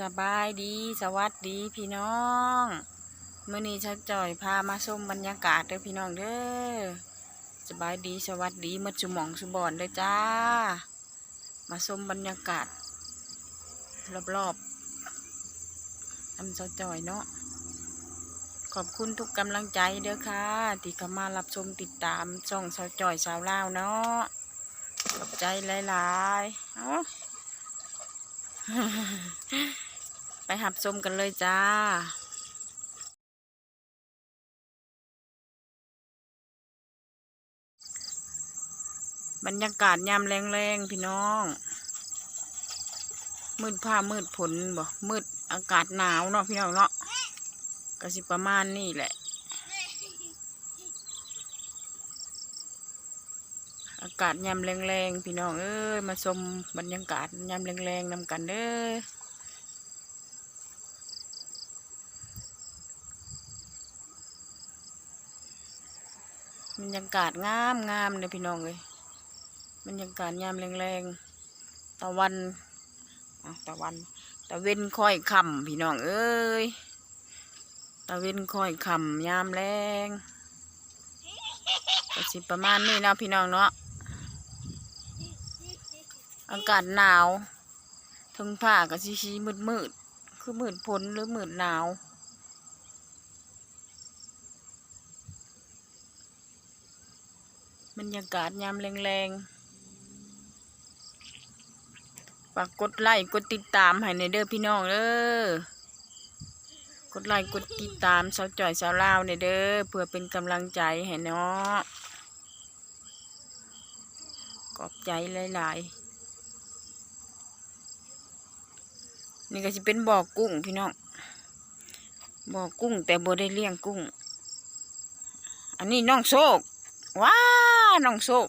สบายดีสวัสดีพี่น้องเมื่อนี้ชักจ่อยพามาชมบรรยากาศเด้อพี่น้องเด้อสบายดีสวัสดีมดจุหมองสุบอนเลยจ้า มาชมบรรยากาศ รอบๆทำชักจ่อยเนาะขอบคุณทุกกำลังใจเด้อค่ะที่เข้ามารับชมติดตามช่องชาวจ่อยสาวลาวเนาะขอบใจหลายๆเอ้า ไปหับชมกันเลยจ้าบรรยากาศยามแรงๆพี่น้อง มืดผ้ามืดผลบ่มืดอากาศหนาวเนาะพี่น้องเนาะก็สิประมาณนี้แหละ อากาศยามแรงๆพี่น้องเอ้ยมาชมบรรยากาศยามแรงๆนำกันเด้อ บรรยากาศงามงามเลยพี่น้องเลยบรรยากาศยามแรงๆตะวันตะวันตะเว้นค่อยคำพี่น้องเอ้ยตะเว้นค่อยคำยามแรงก็สิประมาณนี้นะพี่น้องเนาะอากาศหนาวทึงผ้าก็ชีชีมืดมืดๆคือมืดพ้นหรือมืดหนาว บรรยากาศยามแรงๆฝากกดไลค์กดติดตามให้ในเด้อพี่น้องเด้อกดไลค์กดติดตามสาวจ่อยสาวลาวในเด้อเพื่อเป็นกำลังใจให้เนาะขอบใจหลายๆนี่ก็จะเป็นบ่อกุ้งพี่น้องบ่อกุ้งแต่บ่ได้เลี้ยงกุ้ง อันนี้น้องโชคว้า น้องโชค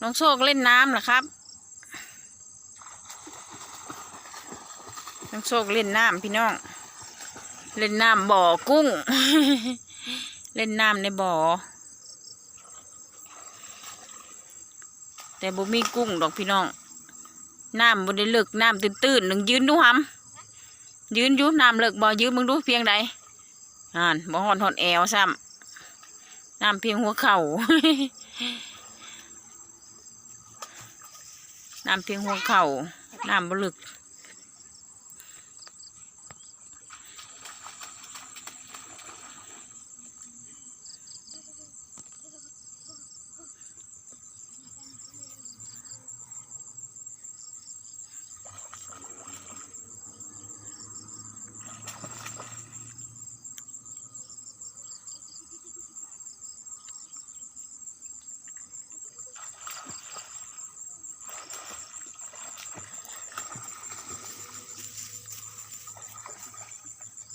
น้องโชคเล่นน้ำเหรอครับ น้องโชคเล่นน้ำพี่น้อง เล่นน้ำบ่อกุ้ง เล่นน้ำในบ่อ แต่บ่มีกุ้งดอกพี่น้อง น้ำบ่ได้เลิกน้ำตื้นๆหนึ่งยืนดูหำยืนอยู่น้ำเลิกบ่อยืนมึงดูเพียงใดอ่านบ่หอนหอนแอวซ้ำน้ำเพียงหัวเข่า น้ำเพียงหัวเข่าน้ำบลึก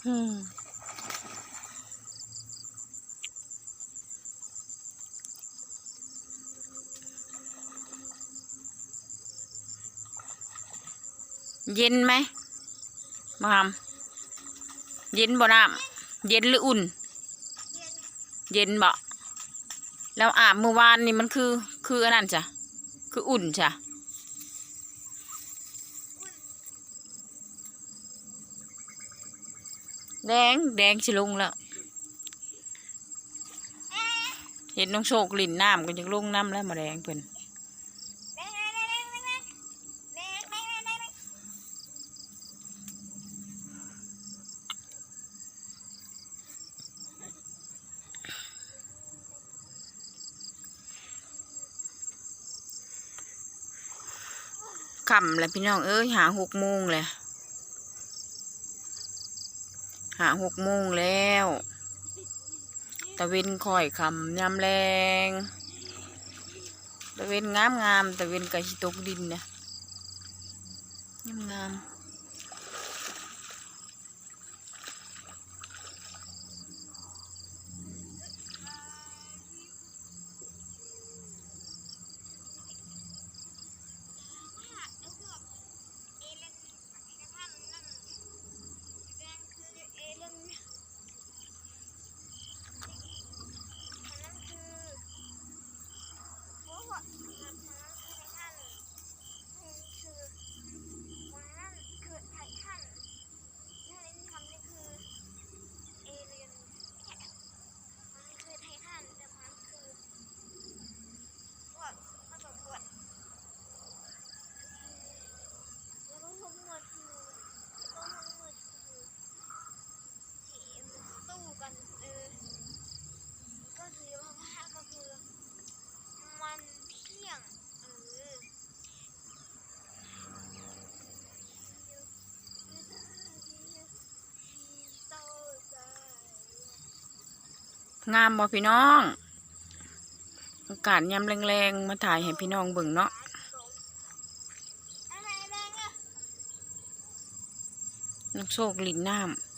เย็นไหมมาทำเย็นบ่น้ำเย็นหรืออุ่น เย็นบ่แล้วอาบเมื่อวานนี่มันคือ คืออันนั้นจ้ะคืออุ่นจ้ะ แดงแดงสิลงแล้วเห็นน้องโชคลินน้ำก็จะลงน้ำแล้วมาแดงเพิ่นคำแล้วพี่น้องเอ้ยหาหกโมงเลย หาหกโมงแล้ว ตะเวนคอยคำยำแรงตะเวนงามงามตะเวนกระชิตกดินเนี่ยงามงาม งามบ่พี่น้องอากาศยามแรงๆ มาถ่ายให้พี่น้องเบิ่งเนาะนักโชคลินน้ำ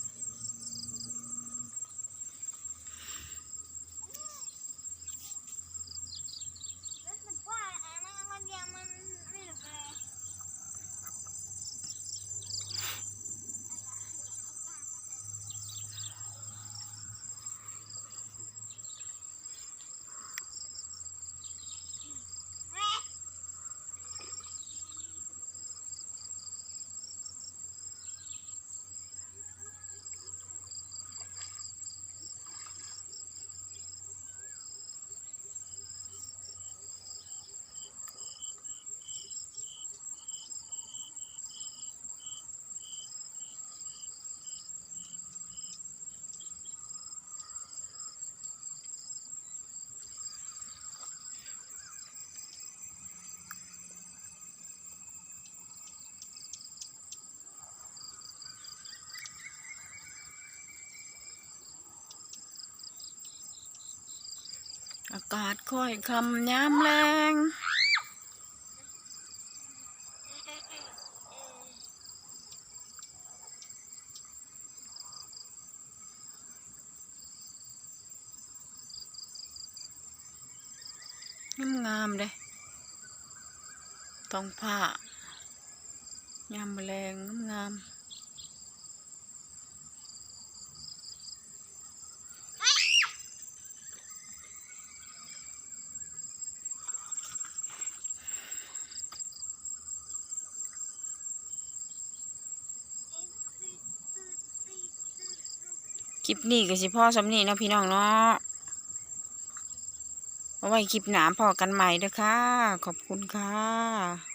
อา กาศค่อยคำย้ำแรงงามงามเลยท้องผ้ายามแมลงงาม คลิปนี้ก็สิพ่อสำนีเนาะพี่น้องเนาะเอาไว้คลิปหนาพอกันใหม่เด้อค่ะ ขอบคุณค่ะ